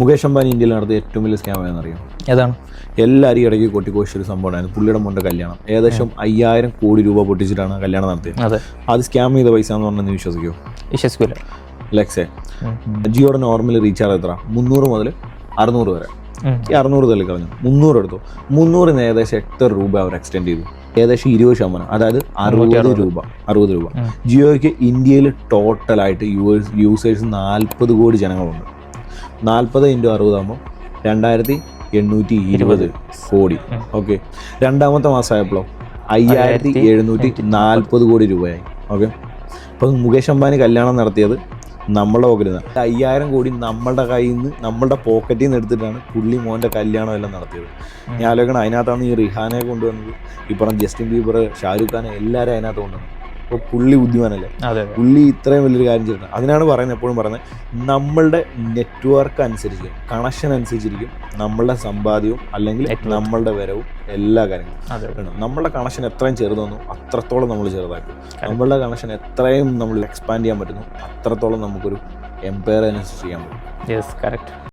മുകേഷ് അംബാനി ഇന്ത്യയിൽ നടത്തിയ ഏറ്റവും വലിയ സ്കാം ഏതെന്നറിയാം ഏതാണ്? എല്ലാവരും ഇടയ്ക്ക് കൊട്ടിക്കോശ ഒരു സംഭവമാണ്. പുള്ളിയുടെ മുണ്ട് കല്യാണം. ഏകദേശം അയ്യായിരം കോടി രൂപ പൊട്ടിച്ചിട്ടാണ് കല്യാണം നടത്തിയത്. അതെ. സ്കാം ചെയ്ത പൈസ എന്ന് പറഞ്ഞാൽ വിശ്വസിക്കോ വിശ്വസിക്കുമോ വിശ്വസിക്കൂല. ലക്സേ ജിയോയുടെ നോർമൽ റീചാർജ് എത്ര? മുന്നൂറ് മുതൽ അറുന്നൂറ് വരെ. ഈ അറുന്നൂറ് തള്ളി കളഞ്ഞു. മുന്നൂറ് എടുത്തു. മുന്നൂറിന് ഏകദേശം എട്ട് രൂപ അവർ എക്സ്റ്റെൻഡ് ചെയ്തു. ഏകദേശം ഇരുപത് ശതമാനം. അതായത് അറുപത് രൂപ. അറുപത് രൂപ. ജിയോയ്ക്ക് ഇന്ത്യയിൽ ടോട്ടലായിട്ട് യൂസ് യൂസേഴ്സ് നാൽപ്പത് കോടി ജനങ്ങളുണ്ട്. നാൽപ്പത് ഇന്റു അറുപതാകുമ്പോൾ രണ്ടായിരത്തി എണ്ണൂറ്റി ഇരുപത് കോടി. ഓക്കെ. രണ്ടാമത്തെ മാസമായപ്പോഴോ? അയ്യായിരത്തി എഴുന്നൂറ്റി നാൽപ്പത് കോടി രൂപയായി. ഓക്കെ. അപ്പം മുകേഷ് അംബാനി കല്യാണം നടത്തിയത് നമ്മളുടെ പോക്കറ്റിൽ നിന്ന് അയ്യായിരം കോടി നമ്മളുടെ കയ്യിൽ നിന്ന് നമ്മളുടെ പോക്കറ്റിൽ നിന്ന് എടുത്തിട്ടാണ് പുള്ളി മോന്റെ കല്യാണം എല്ലാം നടത്തിയത്. ഞാൻ ആലോചിക്കണം അതിനകത്താണ് ഈ റിഹാനെ കൊണ്ടുവന്നത്. ഇപ്പുറം ജസ്റ്റിൻ ബീബർ ഷാരൂഖ് ഖാനെ എല്ലാവരും അതിനകത്ത് കൊണ്ടുവന്നത്. അപ്പോൾ പുള്ളി ബുദ്ധിമാനല്ലേ പുള്ളി ഇത്രയും വലിയൊരു കാര്യം ചെയ്തിട്ടുണ്ട്. അതിനാണ് പറയുന്നത് എപ്പോഴും പറയുന്നത് നമ്മളുടെ നെറ്റ്വർക്ക് അനുസരിച്ച് കണക്ഷൻ അനുസരിച്ചിരിക്കും നമ്മളുടെ സമ്പാദ്യവും അല്ലെങ്കിൽ നമ്മളുടെ വരവും എല്ലാ കാര്യങ്ങളും. നമ്മളുടെ കണക്ഷൻ എത്രയും ചെറുതെന്നോ അത്രത്തോളം നമ്മൾ ചെറുതാക്കും. നമ്മളുടെ കണക്ഷൻ എത്രയും നമ്മൾ എക്സ്പാൻഡ് ചെയ്യാൻ പറ്റുന്നു അത്രത്തോളം നമുക്കൊരു എംപയർ അനുസരിച്ച് ചെയ്യാൻ പറ്റും. Yes correct